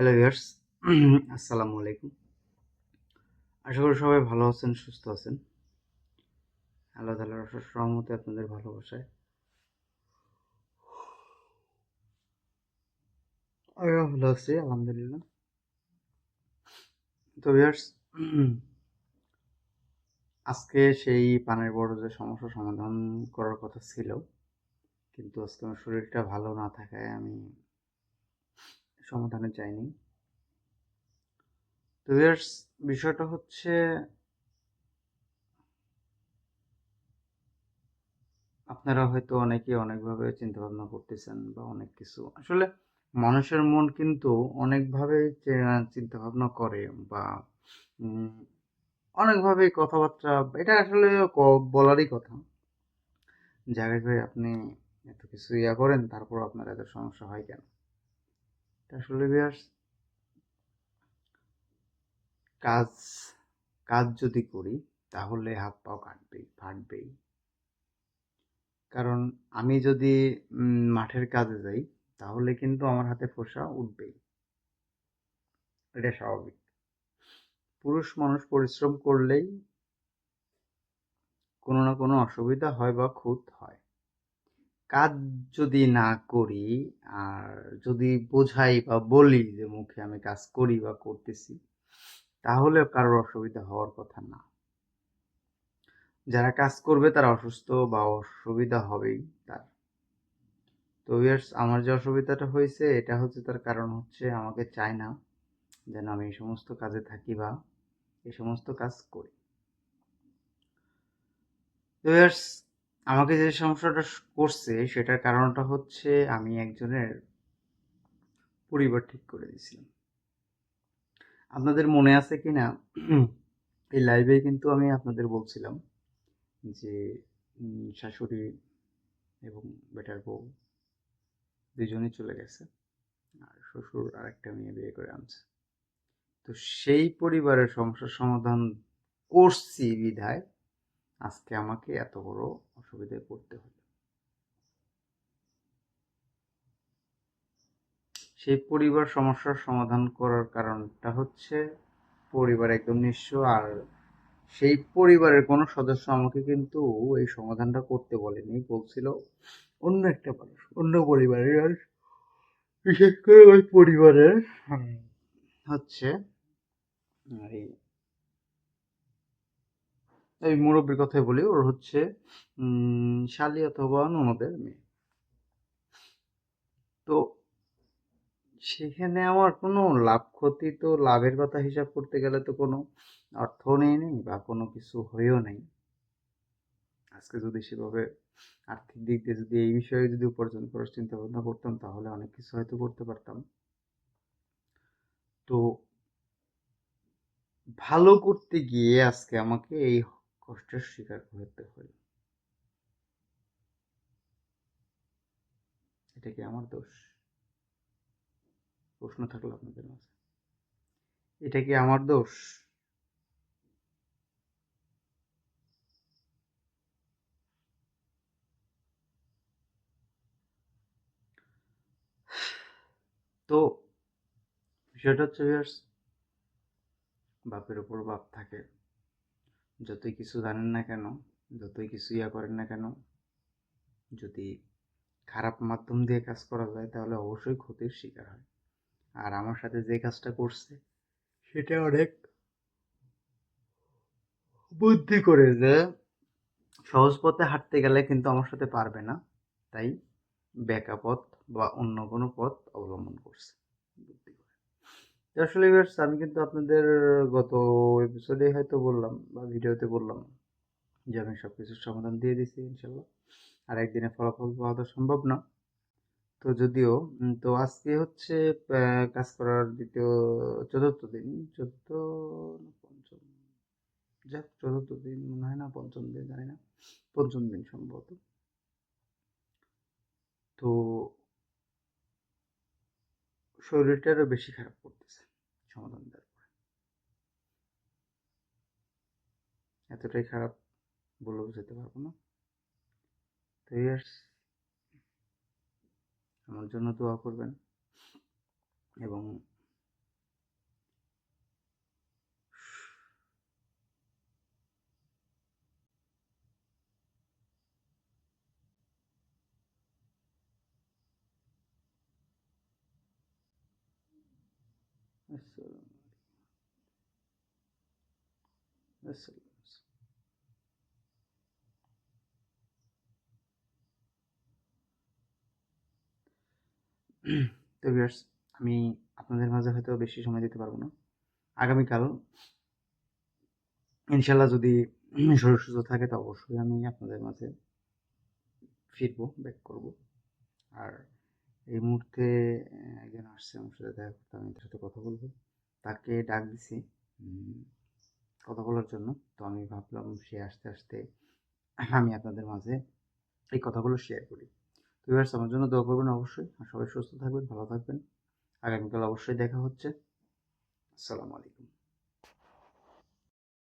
Hello viewers আসসালামু আলাইকুম আশা করি সবাই ভালো আছেন, সুস্থ আছেন। আল্লাহ তালার রহমতে আপনাদের ভালোবাসায়। আমিও ভালো আছি, আলহামদুলিল্লাহ। তো ভিউয়ার্স আজকে সেই পানের বড় যে সমস্যা সমাধান করার কথা ছিল, কিন্তু আজকে আমার শরীরটা ভালো না থাকায় আমি সমাধানে চাইনি তো বিষয়টা হচ্ছে আপনারা হয়তো অনেকে অনেকভাবে চিন্তা ভাবনা করতেছেন বা অনেক কিছু। আসলে মানুষের মন কিন্তু অনেকভাবে চিন্তা ভাবনা করে বা অনেকভাবে কথাবার্তা এটা আসলে বলারই কথা। ভাই, আপনি এত কিছু ইয়া করেন তারপর আপনার এত সমস্যা হয় কেন? আসলে ভিউয়ার্স কাজ কাজ যদি করি, তাহলে হাত পাও কাটবেই, ফাটবেই। কারণ আমি যদি মাঠের কাজে যাই, তাহলে কিন্তু আমার হাতে ফোসা উঠবেই। এটা স্বাভাবিক। পুরুষ মানুষ পরিশ্রম করলেই কোনো না কোনো অসুবিধা হয় বা খুঁত হয়। কাজ যদি না করি, আর যদি বোঝাই বা বলি যে মুখে আমি কাজ করি বা করতেছি তাহলে কারোর অসুবিধা হওয়ার কথা না। যারা কাজ করবে তারা অসুস্থ বা অসুবিধা হবেই তার। তো ইয়ার্স, আমার যে অসুবিধাটা হয়েছে, এটা হচ্ছে তার কারণ হচ্ছে আমাকে চায় না যেন আমি এই সমস্ত কাজে থাকি বা এই সমস্ত কাজ করি। তো আমাকে যে সমস্যাটা করছে সেটার কারণটা হচ্ছে আমি একজনের পরিবার ঠিক করে দিয়েছিলাম। আপনাদের মনে আছে কি না? এই লাইভে কিন্তু আমি আপনাদের বলছিলাম যে শাশুড়ি এবং বেটার বউ দুজনেই চলে গেছে আর শ্বশুর আরেকটা মেয়ে বিয়ে করে আনছে। তো সেই পরিবারের সমস্যার সমাধান করছি বিধায় আজকে আমাকে এত বড় অসুবিধায় পড়তে হলো। সেই পরিবার সমস্যার সমাধান করার কারণটা হচ্ছে পরিবার একদম নিঃস্ব, আর সেই পরিবারের কোনো সদস্য আমাকে কিন্তু এই সমাধানটা করতে বলেনি, বলছিল অন্য একটা মানুষ, অন্য পরিবারের আর বিশেষ করে ওই পরিবারের হচ্ছে, আর এই এই মুরব্বীর কথাই বলি, ওর হচ্ছে শালি অথবা ননদের মেয়ে। তো সেখানে আমার কোনো লাভ ক্ষতি তো লাভের কথা হিসাব করতে গেলে তো কোনো অর্থ নেই নেই বা কোনো কিছু হয়েও নেই। আজকে যদি সেভাবে আর্থিক দিক দিয়ে যদি এই বিষয়ে যদি উপার্জন করার চিন্তা ভাবনা করতাম, তাহলে অনেক কিছু হয়তো করতে পারতাম। তো ভালো করতে গিয়ে আজকে আমাকে এই কষ্টের শিকার হতে হলো এটা কি আমার দোষ? প্রশ্ন থাকল আপনাদের মাঝে। এটা কি আমার দোষ? তো বিষয়টা হচ্ছে বাপের উপর বাপ থাকে। যতই কিছু জানেন না কেন, যতই কিছু ইয়া করেন না কেন, যদি খারাপ মাধ্যম দিয়ে কাজ করা যায়, তাহলে অবশ্যই ক্ষতির শিকার হয়। আর আমার সাথে যে কাজটা করছে, সেটা অনেক বুদ্ধি করে যে সহজ পথে হাঁটতে গেলে কিন্তু আমার সাথে পারবে না। তাই বেকা পথ বা অন্য কোনো পথ অবলম্বন করছে। বুদ্ধি আসলে viewers, আমি কিন্তু আপনাদের গত এপিসোডে হয়তো বললাম বা ভিডিওতে বললাম যে আমি সব কিছুর সমাধান দিয়ে দিছি ইনশাল্লাহ আর একদিনে ফলাফল পাওয়া তো সম্ভব না। তো যদিও তো আজকে হচ্ছে কাজ করার দ্বিতীয় চতুর্থ দিন চতুর্থ পঞ্চম? যাক চতুর্থ দিন মনে হয় না পঞ্চম দিন জানি না। পঞ্চম দিন সম্ভবত। তো শরীরটা আরও বেশি খারাপ করতেছে, সমাধান দেওয়ার পরে। এতটাই খারাপ বলে বোঝাতে পারব না। তো ইয়ার্স, আমার জন্য দোয়া করবেন এবং আসসালামু। আসসালাম। তো ভিউয়ার্স আমি আপনাদের মাঝে হয়তো বেশি সময় দিতে পারব না আগামীকাল ইনশাল্লাহ যদি শরীর সুস্থ থাকে, তো অবশ্যই আমি আপনাদের মাঝে ফিরবো ব্যাক করব আর এই মুহূর্তে একজন আসছে আমার সাথে, দেখা করতে, আমি তার সাথে কথা বলব। তাকে ডাক দিছি কথা বলার জন্য। তো আমি ভাবলাম, সে আসতে আসতে আমি আপনাদের মাঝে এই কথাগুলো শেয়ার করি। তো ভিউয়ার্স আমার জন্য দোয়া করবেন অবশ্যই। আর সবাই সুস্থ থাকবেন, ভালো থাকবেন। আগামীকাল অবশ্যই দেখা হচ্ছে। আসসালামু আলাইকুম।